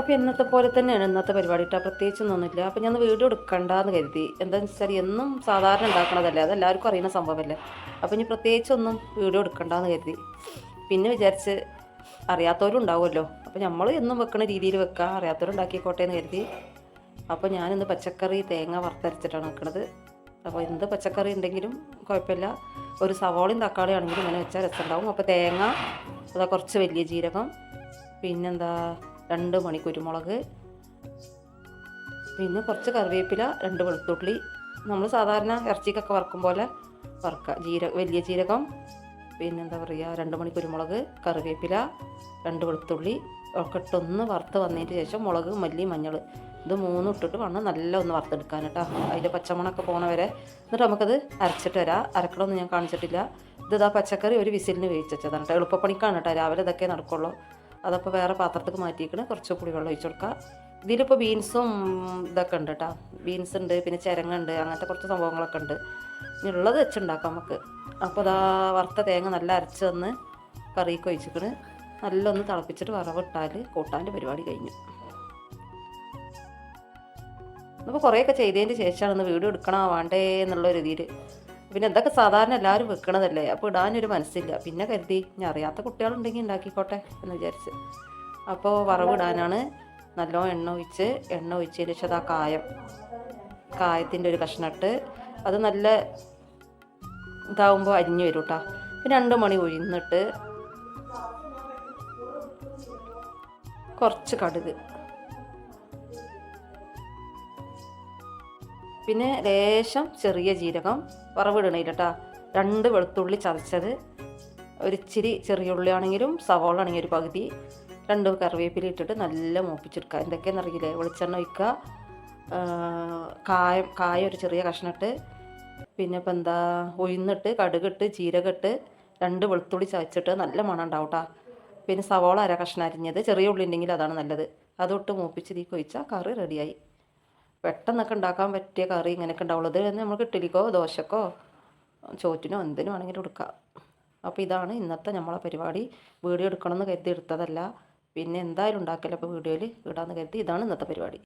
അപ്പോൾ ഇന്നത്തെ പോലെ തന്നെയാണ് ഇന്നത്തെ പരിപാടി കേട്ടോ പ്രത്യേകിച്ചൊന്നുമില്ല അപ്പോൾ ഞാൻ വീഡിയോ എടുക്കണ്ടെന്ന് കരുതി. എന്താണെന്ന് വെച്ചാൽ എന്നും സാധാരണ ഉണ്ടാക്കണതല്ലേ? അതെല്ലാവർക്കും അറിയുന്ന സംഭവമല്ലേ? അപ്പോൾ ഇനി പ്രത്യേകിച്ചൊന്നും വീഡിയോ എടുക്കണ്ടെന്ന് കരുതി. പിന്നെ വിചാരിച്ച് അറിയാത്തവരും ഉണ്ടാവുമല്ലോ. അപ്പോൾ നമ്മൾ എന്നും വെക്കുന്ന രീതിയിൽ വെക്കുക അറിയാത്തവരും ഉണ്ടാക്കിക്കോട്ടെ എന്ന് കരുതി. അപ്പോൾ ഞാനിന്ന് പച്ചക്കറി തേങ്ങ വറുത്തരച്ചിട്ടാണ് വെക്കണത്. അപ്പോൾ എന്ത് പച്ചക്കറി ഉണ്ടെങ്കിലും കുഴപ്പമില്ല. ഒരു സവാളയും തക്കാളി ആണെങ്കിലും ഇങ്ങനെ വെച്ചാൽ രസമുണ്ടാവും. അപ്പോൾ തേങ്ങ അതാ കുറച്ച് വലിയ ജീരകം. പിന്നെന്താ? രണ്ട് മണി കുരുമുളക് പിന്നെ കുറച്ച് കറിവേപ്പില രണ്ട് വെളുത്തുള്ളി. നമ്മൾ സാധാരണ ഇറച്ചിക്കൊക്കെ വറക്കും പോലെ വറുക്കുക. ജീര വലിയ ജീരകം പിന്നെന്താ പറയുക രണ്ട് മണി കുരുമുളക് കറിവേപ്പില രണ്ട് വെളുത്തുള്ളി ഒക്കെ ഇട്ടൊന്ന് വറുത്ത് വന്നതിന് ശേഷം മുളക് മല്ലി മഞ്ഞൾ ഇത് മൂന്നും ഇട്ടിട്ട് വേണം നല്ല ഒന്ന് വറുത്തെടുക്കാൻ കേട്ടോ. അതിന്റെ പച്ചമണമൊക്കെ പോണ വരെ എന്നിട്ട് നമുക്കത് അരച്ചിട്ട് വരാം. അരക്കണമൊന്നും ഞാൻ കാണിച്ചിട്ടില്ല. ഇത് ഇതാ പച്ചക്കറി ഒരു വിസിലിന് വേവിച്ചതാണ് കേട്ടോ. എളുപ്പപ്പണിക്കാണ് കേട്ടോ. രാവിലെ ഇതൊക്കെ നടക്കുള്ളൂ. അതപ്പോൾ വേറെ പാത്രത്തേക്ക് മാറ്റിയിരിക്കണം കുറച്ച് പുളിവെള്ളം ഒഴിച്ചു കൊടുക്കുക ഇതിലിപ്പോൾ ബീൻസും ഇതൊക്കെ ഉണ്ട് കേട്ടോ ബീൻസ് ഉണ്ട് പിന്നെ ചിരങ്ങുണ്ട് അങ്ങനത്തെ കുറച്ച് സംഭവങ്ങളൊക്കെ ഉണ്ട്. ഇനി ഉള്ളത് വെച്ചുണ്ടാക്കാം നമുക്ക്. അപ്പോൾ ഇതാ വറുത്ത തേങ്ങ നല്ല അരച്ച് തന്ന് കറിയൊക്കെ ഒഴിച്ചിക്കണ്. നല്ലൊന്ന് തിളപ്പിച്ചിട്ട് വറവിട്ടാൽ കൂട്ടാന്റെ പരിപാടി കഴിഞ്ഞു. അപ്പോൾ കുറേയൊക്കെ ചെയ്തതിന്റെ ശേഷമാണ് വീഡിയോ എടുക്കണോ വേണ്ടേ എന്നുള്ള രീതിയിൽ പിന്നെ എന്തൊക്കെ സാധാരണ എല്ലാവരും വെക്കണതല്ലേ? അപ്പോൾ ഇടാനൊരു മനസ്സില്ല. പിന്നെ കരുതി ഞാൻ അറിയാത്ത കുട്ടികളുണ്ടെങ്കിൽ ഉണ്ടാക്കിക്കോട്ടെ എന്ന് വിചാരിച്ച്. അപ്പോൾ വറവിടാനാണ് നല്ലോണം എണ്ണ ഒഴിച്ച് എണ്ണ ഒഴിച്ചതിന് ശേഷം ആ കായം. കായത്തിന്റെ ഒരു കഷ്ണട്ട് അത് നല്ല ഇതാവുമ്പോൾ അരിഞ്ഞു വരും കേട്ടോ പിന്നെ രണ്ട് മണി ഉഴുന്നിട്ട് കുറച്ച് കടുക്. പിന്നെ ലേശം ചെറിയ ജീരകം വറവിടണേ കേട്ടോ രണ്ട് വെളുത്തുള്ളി ചതച്ചത്. ഒരിച്ചിരി ചെറിയ ഉള്ളി ആണെങ്കിലും സവോള ആണെങ്കിൽ ഒരു പകുതി. രണ്ട് കറിവേപ്പില ഇട്ടിട്ട് നല്ല മൂപ്പിച്ചെടുക്കുക. എന്തൊക്കെയാണെന്ന് അറിയില്ലേ? വെളിച്ചെണ്ണ ഒഴിക്കുക. കായം കായ ഒരു ചെറിയ കഷ്ണിട്ട് പിന്നെ ഇപ്പം എന്താ ഉഴുന്നിട്ട് കടുകിട്ട് ജീരകമിട്ട് രണ്ട് വെളുത്തുള്ളി ചതച്ചിട്ട് നല്ല മണം ഉണ്ടാവും കേട്ടോ പിന്നെ സവോള അര കഷ്ണം അരിഞ്ഞത്. ചെറിയ ഉള്ളി ഉണ്ടെങ്കിൽ അതാണ് നല്ലത്. അതൊട്ട് മൂപ്പിച്ച് തീ കൊഴിച്ചാൽ കറി റെഡിയായി പെട്ടെന്നൊക്കെ ഉണ്ടാക്കാൻ പറ്റിയ കറി ഇങ്ങനെയൊക്കെ ഉണ്ടാവുള്ളൂ. ഇത് നമുക്ക് ഇഡ്ഡലിക്കോ ദോശക്കോ ചോറ്റിനോ എന്തിനു വേണമെങ്കിലും എടുക്കാം അപ്പോൾ ഇതാണ് ഇന്നത്തെ നമ്മളെ പരിപാടി. വീഡിയോ എടുക്കണമെന്ന് കരുതി എടുത്തതല്ല. പിന്നെ എന്തായാലും ഉണ്ടാക്കില്ല അപ്പോൾ വീഡിയോയിൽ ഇടാമെന്ന് കരുതി ഇതാണ് ഇന്നത്തെ പരിപാടി.